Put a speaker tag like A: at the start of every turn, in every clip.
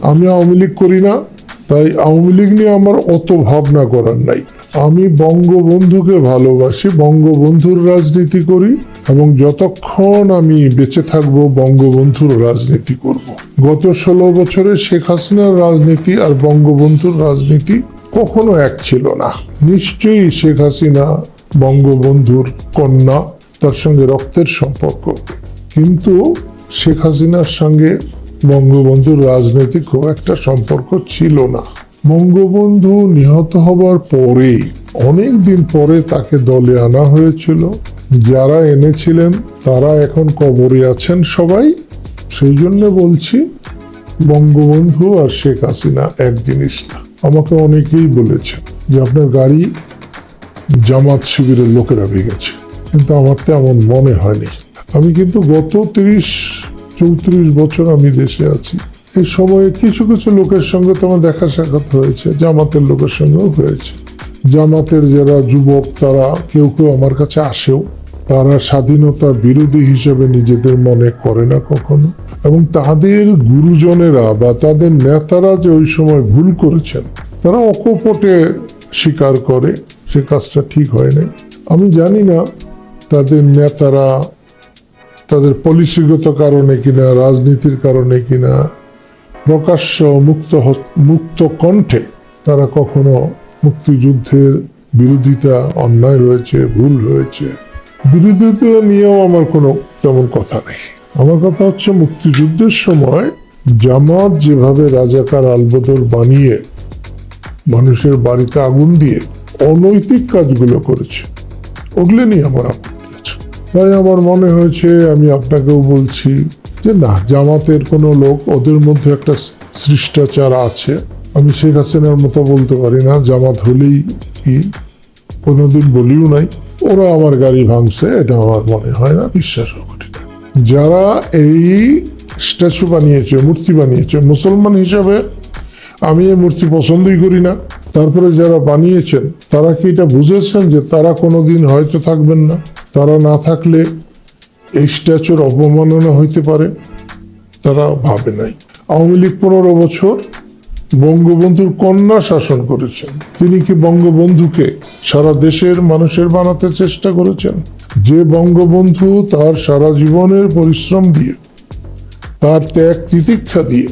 A: আমি আওয়ামী লীগ করি না, তাই আওয়ামী লীগ নিয়ে আমার অত ভাবনা করার নাই। আমি বঙ্গবন্ধুকে ভালোবাসি, বঙ্গবন্ধুর রাজনীতি করি এবং যতক্ষণ আমি বেঁচে থাকব, বঙ্গবন্ধুর রাজনীতি করব। গত ষোলো বছরে শেখ হাসিনার রাজনীতি আর বঙ্গবন্ধুর রাজনীতি কখনো এক ছিল না। নিশ্চয়ই শেখ হাসিনা বঙ্গবন্ধুর কন্যা, তার সঙ্গে রক্তের সম্পর্ক। কিন্তু শেখ হাসিনার সঙ্গে বঙ্গবন্ধুর রাজনৈতিক খুব একটা সম্পর্ক ছিল না। বঙ্গবন্ধু নিহত হবার পরে অনেক দিন পরে তাকে দলে আনা হয়েছিল। যারা এনেছিলেন, তারা এখন কবরে আছেন সবাই। সেই জন্য বলছি, বঙ্গবন্ধু আর শেখ হাসিনা এক জিনিস না। আমাকে অনেকেই বলেছে যে, আপনার গাড়ি জামাত শিবিরের লোকেরা ভেঙেছে। কিন্তু আমার তো এমন মনে হয়নি। আমি কিন্তু গত তিরিশ চৌত্রিশ বছর আমি দেশে আছি। এই সময়ে কিছু কিছু লোকের সঙ্গে তো আমার দেখা সাক্ষাৎ হয়েছে, জামাতের লোকের সঙ্গেও হয়েছে। জামাতের যারা যুবক, তারা কেউ কেউ আমার কাছে আসেও, তারা স্বাধীনতার বিরোধী হিসেবে নিজেদের মনে করে না কখনো। এবং তাদের গুরুজনেরা বা তাদের নেতারা যে ওই সময় ভুল করেছেন, তারা অকপটে স্বীকার করে, সে কাজটা ঠিক হয় নাই। আমি জানি না তাদের নেতারা তাদের পলিসিগত কারণে কিনা, রাজনীতির কারণে কিনা, প্রকাশ্য মুক্ত মুক্ত কণ্ঠে তারা কখনো মুক্তিযুদ্ধের বিরোধিতা, অন্যায় হয়েছে ভুল হয়েছে বিরোধিতা নিয়েও আমার কোনো তেমন কথা নেই। আমার কথা হচ্ছে মুক্তিযুদ্ধের সময় জামাত যেভাবে রাজাকার আলবদর বানিয়ে মানুষের বাড়িতে আগুন দিয়ে অনৈতিক কাজগুলো করেছে, ওগুলো নিয়ে আমার আপত্তি তাই আমার মনে হয়েছে, আমি আপনাকেও বলছি যে না, জামাতের কোনো লোক ওদের মধ্যে একটা শিষ্টাচার আছে। আমি শেখ হাসিনার মতো বলতে পারি না, জামাত হলেই কি? কোনোদিন বলিও নাই। ওরা আমার গাড়ি ভাঙছে, এটা আমার মনে হয় না বিশ্বাসও করি না। যারা এই স্ট্যাচু বানিয়েছে, মূর্তি বানিয়েছে, মুসলমান হিসাবে আমি এই মূর্তি পছন্দই করি না। তারপরে যারা বানিয়েছেন, তারা কি এটা বুঝেছেন যে তারা কোনোদিন হয়তো থাকবেন না? তারা না থাকলে এই স্ট্যাচুর অবমাননা হইতে পারে, তারা ভাবে নাই। আওয়ামী লীগ পনেরো বছর বঙ্গবন্ধুর কন্যা শাসন করেছেন। তিনি কি বঙ্গবন্ধুকে সারা দেশের মানুষের বানাতে চেষ্টা করেছেন? যে বঙ্গবন্ধু তার সারা জীবনের পরিশ্রম দিয়ে, তার ত্যাগ তিতিক্ষা দিয়ে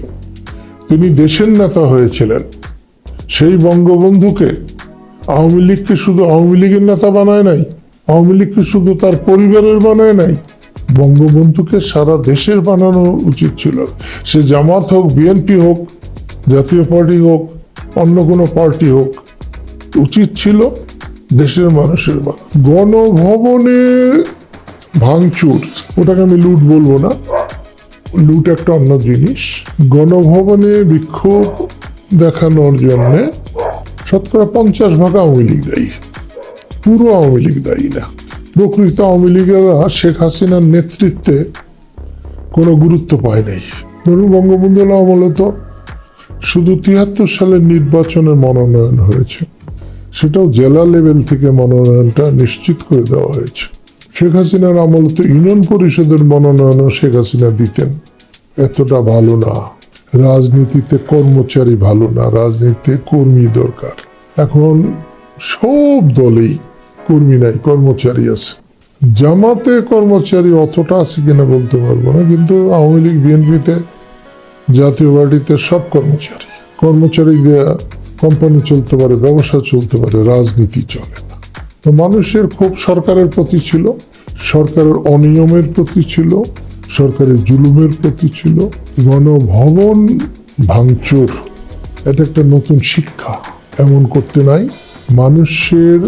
A: তিনি দেশের নেতা হয়েছিলেন, সেই বঙ্গবন্ধুকে আওয়ামী লীগকে শুধু আওয়ামী লীগের নেতা বানায় নাই আওয়ামী লীগকে শুধু তার পরিবারের বানায় নাই? বঙ্গবন্ধুকে সারা দেশের বানানো উচিত ছিল। সে জামাত হোক, বিএনপি হোক, জাতীয় পার্টি হোক, অন্য কোনো পার্টি হোক, উচিত ছিল দেশের মানুষের বানানো। গণভবনে ভাঙচুর, ওটাকে আমি লুট বলব না। লুট একটা অন্য জিনিস। গণভবনে বিক্ষোভ দেখানোর জন্যে শতকরা পঞ্চাশ ভাগ আওয়ামী লীগ দায়ী। পুরো আওয়ামী লীগ দায়ী না। প্রকৃত আওয়ামী লীগেরা শেখ হাসিনার নেতৃত্বে কোনো গুরুত্ব পায় নাই। ধরুন বঙ্গবন্ধু আমলে তো শুধু তিয়াত্তর সালের নির্বাচনে মনোনয়ন হয়েছে। সেটাও জেলা লেভেল থেকে মনোনয়নটা নিশ্চিত করে দেওয়া হয়েছে। শেখ হাসিনার আমলে তো ইউনিয়ন পরিষদের মনোনয়নও শেখ হাসিনা দিতেন। এতটা ভালো না। রাজনীতিতে কর্মচারী ভালো না। রাজনীতিতে কর্মী দরকার। এখন সব দলেই কর্মী নাই, কর্মচারী আছে। জামাতে কর্মচারী অতটা আছে কিনা বলতে পারব না, কিন্তু আওয়ামী লীগ, বিএনপিতে, জাতীয় পার্টিতে সব কর্মচারী। কর্মচারী কোম্পানি চলতে পারে, ব্যবসা চলতে পারে, রাজনীতি চলে না। তো মানুষের খুব সরকারের প্রতি ছিল, সরকারের অনিয়মের প্রতি ছিল, সরকারের জুলুমের প্রতি ছিল। গণভবন ভাঙচুর, এটা একটা নতুন শিক্ষা। এমন করতে নাই। মানুষের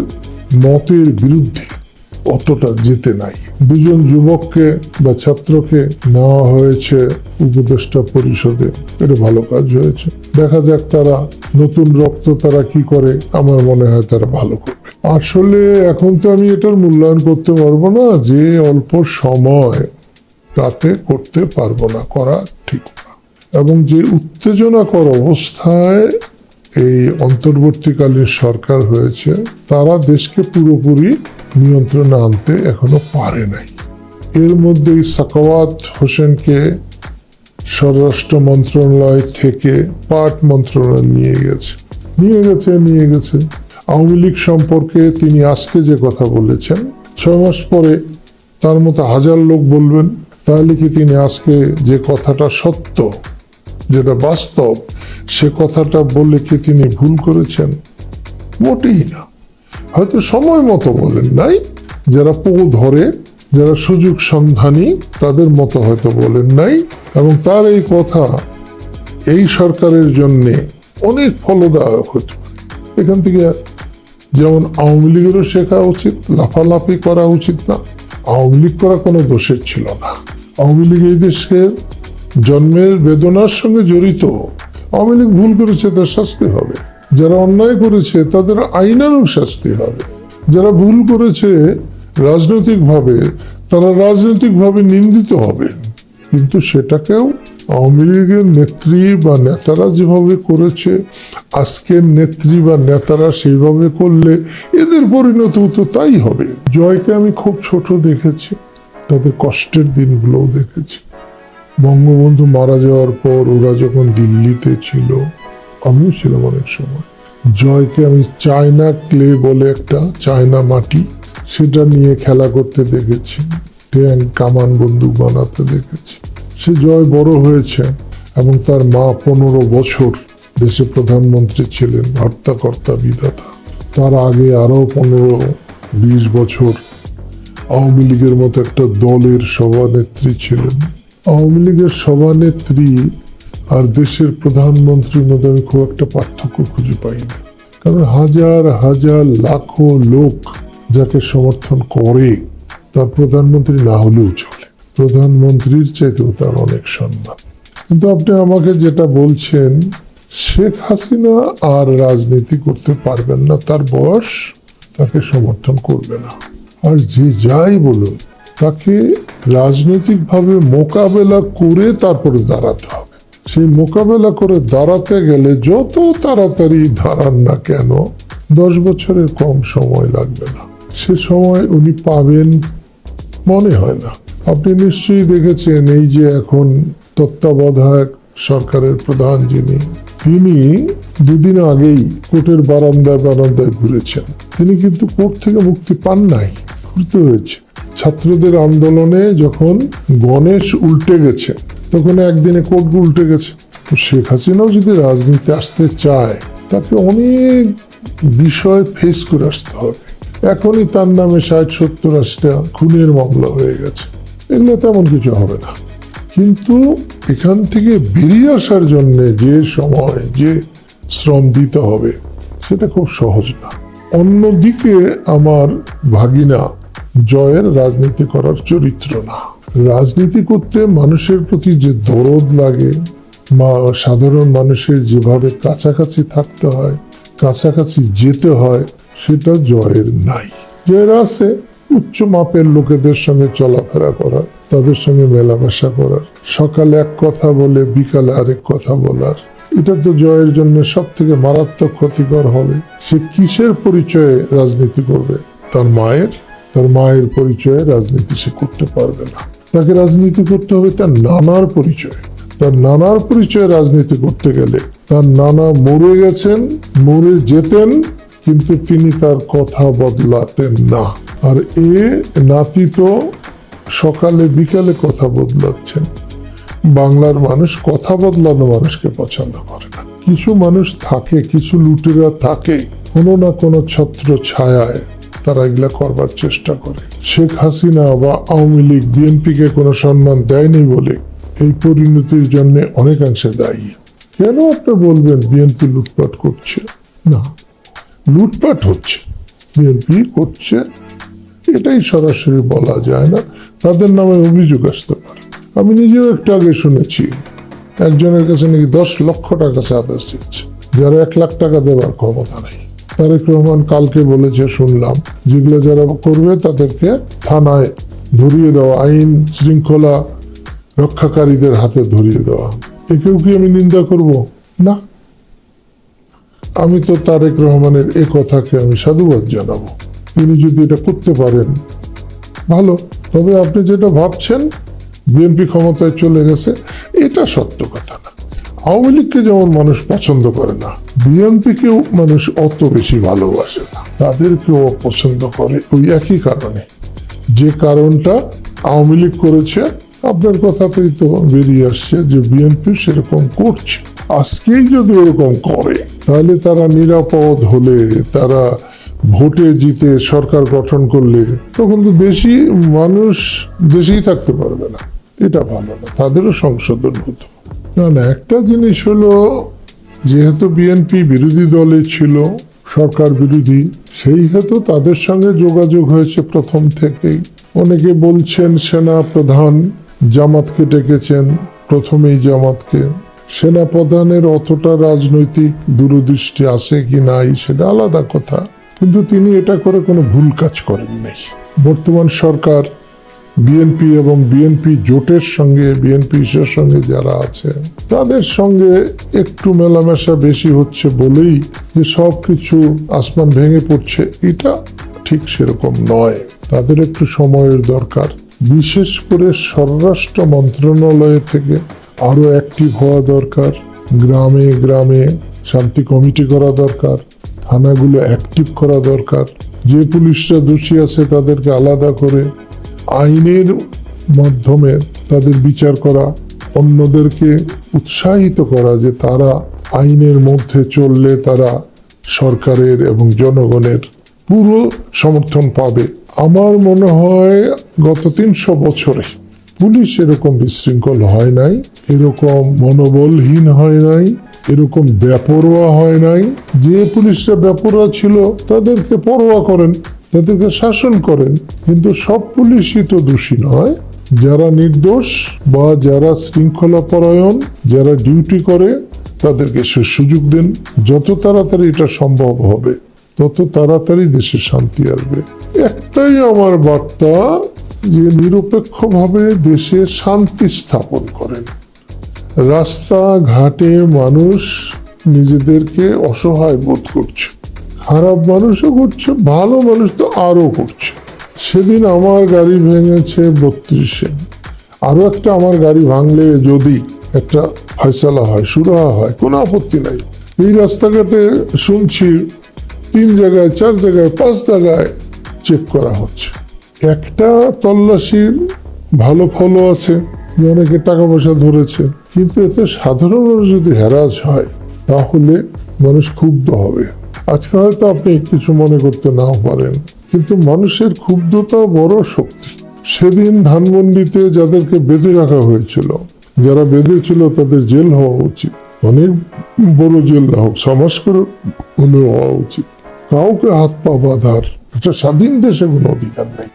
A: মতের বিরুদ্ধে অতটা যেতে নাই। দুজন যুবককে বা ছাত্রকে নেওয়া হয়েছে উপদেষ্টা পরিষদে। এটা ভালো কাজ হয়েছে। দেখা যাক তারা নতুন রক্ত তারা কি করে। আমার মনে হয় তারা ভালো করবে। আসলে এখন তো আমি এটার মূল্যায়ন করতে পারব না যে অল্প সময় তাতে করতে পারব না, করা ঠিক না। এবং যে উত্তেজনাকর অবস্থায় এই অন্তর্বর্তীকালীন সরকার হয়েছে, তারা দেশকে পুরোপুরি নিয়ন্ত্রণে আনতে এখনও পারে নাই। এর মধ্যেই সাকাওয়াত হোসেনকে স্বরাষ্ট্র মন্ত্রণালয় থেকে পাট মন্ত্রণালয় নিয়ে গেছে। নিয়ে গেছে নিয়ে গেছে। আওয়ামী লীগ সম্পর্কে তিনি আজকে যে কথা বলেছেন, ছয় মাস পরে তার মতো হাজার লোক বলবেন, তাহলে কি তিনি আজকে যে কথাটা সত্য, যেটা বাস্তব সে কথাটা বলে কি তিনি ভুল করেছেন? মোটেই না। হয়তো সময় মতো বলেন নাই। যারা পো ধরে, যারা সুযোগ সন্ধানী, তাদের মতো হয়তো বলেন নাই। এবং তার এই কথা এই সরকারের জন্য অনেক ফলদায়ক হতে পারে। এখান থেকে যেমন আওয়ামী লীগেরও শেখা উচিত, লাফালাফি করা উচিত না। আওয়ামী লীগ করা কোনো দোষের ছিল না। আওয়ামী লীগ এই দেশের জন্মের বেদনার সঙ্গে জড়িত। আওয়ামী লীগ ভুল করেছে তার শাস্তি হবে। যারা অন্যায় করেছে, তাদের আইনানুগ শাস্তি হবে। যারা ভুল করেছে রাজনৈতিকভাবে, তারা রাজনৈতিকভাবে নিন্দিত হবে। কিন্তু সেটাকেও আওয়ামী লীগের নেত্রী বা নেতারা যেভাবে করেছে, আজকের নেত্রী বা নেতারা সেইভাবে করলে এদের পরিণত তো তাই হবে। জয়কে আমি খুব ছোট দেখেছি, তাদের কষ্টের দিনগুলোও দেখেছি। বঙ্গবন্ধু মারা যাওয়ার পর ওরা যখন দিল্লিতে ছিল, আমিও ছিলাম অনেক সময়। জয়কে আমি চায়না ক্লে বলে একটা চায়না মাটি, সেটা নিয়ে খেলা করতে দেখেছি ট্যাঙ্ক কামান বন্দুক বানাতে দেখেছি। সে জয় বড় হয়েছে এবং তার মা পনেরো বছর দেশে প্রধানমন্ত্রী ছিলেন হর্তাকর্তা বিধাতা। তার আগে আরও পনেরো, বিশ বছর আওয়ামী লীগের মতো একটা দলের সভানেত্রী ছিলেন। আওয়ামী লীগের সভানেত্রী আর দেশের প্রধানমন্ত্রীর মধ্যে আমি খুব একটা পার্থক্য খুঁজে পাই না। কারণ হাজার হাজার, লাখো লোক যাকে সমর্থন করে, তার প্রধানমন্ত্রী না হলেও চলে। প্রধানমন্ত্রীর চাইতেও তার অনেক সম্মান। কিন্তু আপনি আমাকে যেটা বলছেন, শেখ হাসিনা আর রাজনীতি করতে পারবেন না, তার বয়স তাকে সমর্থন করবে না। আর যে যাই বলুন তাকে রাজনৈতিকভাবে মোকাবেলা করে তারপরে দাঁড়াতে হবে। সেই মোকাবেলা করে দাঁড়াতে গেলে যত তাড়াতাড়ি দাঁড়ান না কেন, দশ বছরের কম সময় লাগবে না। সে সময় উনি পাবেন মনে হয় না। আপনি নিশ্চয়ই দেখেছেন এই যে এখন তত্ত্বাবধায়ক সরকারের প্রধান যিনি, তিনি দুদিন আগেই কোর্টের বারান্দায় বারান্দায় ঘুরেছেন। তিনি কিন্তু কোর্ট থেকে মুক্তি পান নাই, ঘুরতে হয়েছে। ছাত্রদের আন্দোলনে যখন গণেশ উল্টে গেছে, তখন একদিনে কোর্ট উল্টে গেছে। শেখ হাসিনাও যদি রাজনীতি আসতে চায়, তাকে অনেক বিষয় ফেস করে আসতে হবে। এখনই তার নামে ষাট, সত্তর, আশিটা খুনের মামলা হয়ে গেছে। এগুলো তেমন কিছু হবে না। কিন্তু এখান থেকে বেরিয়ে আসার জন্য যে সময়, যে শ্রম দিতে হবে, সেটা খুব সহজ না। অন্যদিকে আমার ভাগিনা জয়ের রাজনীতি করার চরিত্র না। রাজনীতি করতে মানুষের প্রতি যে দরদ লাগে মা সাধারণ মানুষের যেভাবে কাছাকাছি থাকতে হয়, কাছাকাছি যেতে হয়, সেটা জয়ের নাই। জয়ের আছে উচ্চ মাপের লোকেদের সঙ্গে চলাফেরা করা তাদের সঙ্গে মেলামেশা করার, সকালে এক কথা বলে বিকালে আরেক কথা বলার। এটা তো জয়ের জন্য সব থেকে মারাত্মক ক্ষতিকর হবে। সে কিসের পরিচয়ে রাজনীতি করবে? তার মায়ের? তার মায়ের পরিচয়ে রাজনীতি সে করতে পারবে না। তাকে রাজনীতি করতে হবে তার নানার পরিচয়। তার নানার পরিচয়ে রাজনীতি করতে গেলে তার নানা মরে গেছেন, মরে যেতেন, কিন্তু তিনি তার কথা বদলাতেন না। আর এ নাতি তো সকালে বিকালে কথা বদলাচ্ছেন। বাংলার মানুষ কথা বদলানো মানুষকে পছন্দ করে না। কিছু মানুষ থাকে, কিছু লুটেরা থাকে, কোনো না কোনো ছত্র ছায়ায় তারা এগুলা করবার চেষ্টা করে। শেখ হাসিনা বা আওয়ামী লীগ, বিএনপিকে কোনো সম্মান দেয়নি বলে এই পরিণতির জন্য অনেকাংশে দায়ী। কেন আপনি বলবেন বিএনপি লুটপাট করছে? না, লুটপাট হচ্ছে, বিএনপি করছে। এটাই সরাসরি বলা যায় না, তাদের নামে অভিযোগ আসতে পারে। আমি নিজেও একটু আগে শুনেছি, একজনের কাছে নাকি দশ লক্ষ টাকা চাঁদা চেয়েছে, যারা এক লাখ টাকা দেওয়ার ক্ষমতা নেই। তারেক রহমান কালকে বলেছে, শুনলাম, যেগুলো যারা করবে তাদেরকে থানায় ধরিয়ে দেওয়া, আইন শৃঙ্খলা রক্ষাকারীদের হাতে ধরিয়ে দেওয়া। একেও কি আমি নিন্দা করব? না। আমি তো তারেক রহমানের এ কথাকে আমি সাধুবাদ জানাব। তিনি যদি এটা করতে পারেন, ভালো। তবে আপনি যেটা ভাবছেন, বিএনপি ক্ষমতায় চলে গেছে, এটা সত্য কথা না। আওয়ামী লীগকে যেমন মানুষ পছন্দ করে না, বিএনপিকেও মানুষ অত বেশি ভালোবাসে না। তাদেরকেও পছন্দ করে ওই একই কারণে। যে কারণটা আওয়ামী লীগ করেছে, আপনার কথাতেই তো বেরিয়ে আসছে যে বিএনপি সেরকম করছে। আজকেই যদি ওরকম করে, তাহলে তারা নিরাপদ হলে, তারা ভোটে জিতে সরকার গঠন করলে, তখন তো দেশি মানুষ, দেশেই থাকতে পারবে না। এটা ভালো না। তাদেরও সংশোধন হতো। না না, একটা জিনিস হলো, যেহেতু বিএনপি বিরোধী দলে ছিল, সরকার বিরোধী, সেই হেতু তাদের সঙ্গে যোগাযোগ হয়েছে প্রথম থেকেই। অনেকে বলছেন, সেনা প্রধান জামাতকে ডেকেছেন, প্রথমেই জামাতকে। সেনা প্রধানের অতটা রাজনৈতিক দূরদৃষ্টি আছে কি নাই, সেটা আলাদা কথা। কিন্তু তিনি এটা করে কোনো ভুল কাজ করেন বর্তমান সরকার বিএনপি এবং বিএনপি জোটের সঙ্গে বিএনপি ইসের সঙ্গে যারা আছে, তাদের সঙ্গে একটু মেলামেশা বেশি হচ্ছে বলেই যে সব কিছু আসমান ভেঙে পড়ছে। এটা ঠিক সেরকম নয়। তাদের একটু সময়ের দরকার। বিশেষ করে স্বরাষ্ট্র মন্ত্রণালয় থেকে আরও অ্যাক্টিভ হওয়া দরকার। গ্রামে গ্রামে শান্তি কমিটি করা দরকার। থানাগুলো অ্যাক্টিভ করা দরকার। যে পুলিশরা দোষী আছে তাদেরকে আলাদা করে আইনের মাধ্যমে তাদের বিচার করা, অন্যদেরকে উৎসাহিত করা যে তারা আইনের মধ্যে চললে তারা সরকারের এবং জনগণের পুরো সমর্থন পাবে। আমার মনে হয় গত তিনশো বছরে পুলিশ এরকম বিশৃঙ্খল হয় নাই, এরকম মনোবলহীন হয় নাই, এরকম বেপরোয়া হয় নাই। যে পুলিশরা বেপরোয়া ছিল তাদেরকে পরোয়া করেন। তাদেরকে শাসন করেন, কিন্তু সব পুলিশই তো দোষী নয়। যারা নির্দোষ বা যারা শৃঙ্খলা পরায়ণ, যারা ডিউটি করে, তাদেরকে সে সুযোগ দেন। যত তাড়াতাড়ি এটা সম্ভব হবে, তত তাড়াতাড়ি দেশে শান্তি আসবে। একটাই আমার বার্তা যে নিরপেক্ষভাবে দেশে শান্তি স্থাপন করেন। রাস্তা ঘাটে মানুষ নিজেদেরকে অসহায় বোধ করছে। খারাপ মানুষও করছে, ভালো মানুষ তো আরও করছে। সেদিন আমার গাড়ি ভেঙেছে বত্রিশে। আরও একটা আমার গাড়ি ভাঙলে যদি একটা ফয়সালা হয়, সুরাহা হয়, কোনো আপত্তি নাই। এই রাস্তাঘাটে শুনছি তিন জায়গায়, চার জায়গায়, পাঁচ জায়গায় চেক করা হচ্ছে। একটা তল্লাশির ভালো ফলও আছে যে অনেকে টাকা পয়সা ধরেছে, কিন্তু এতে সাধারণ মানুষ যদি হ্যারাস হয়, তাহলে মানুষ ক্ষুব্ধ হবে। আজকে হয়তো আপনি কিছু মনে করতে নাও পারেন। কিন্তু মানুষের ক্ষুব্ধতা বড় শক্তি। সেদিন ধানমন্ডিতে যাদেরকে বেঁধে রাখা হয়েছিল, যারা বেঁধেছিল তাদের জেল হওয়া উচিত। অনেক বড় জেল না হোক সমাজ করে হলেও হওয়া উচিত। কাউকে হাত পা বাঁধার একটা স্বাধীন দেশে কোনো অধিকার নেই।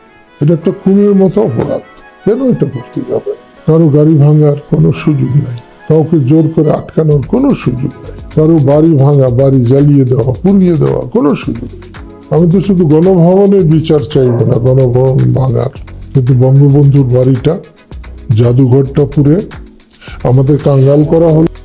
A: এটা একটা খুনের মতো অপরাধ। কেন এটা করতে যাবে কারও গাড়ি ভাঙার কোনো সুযোগ নাই। কাউকে জোর করে আটকানোর কোনো সুযোগ নেই। কারও বাড়ি ভাঙা, বাড়ি জ্বালিয়ে দেওয়া, পুড়িয়ে দেওয়া কোনো সুযোগ নেই। আমি তো শুধু গণভবনের বিচার চাইব না, গণভবন ভাঙার। কিন্তু বঙ্গবন্ধুর বাড়িটা, জাদুঘরটা পুরে আমাদের কাঙ্গাল করা হলো।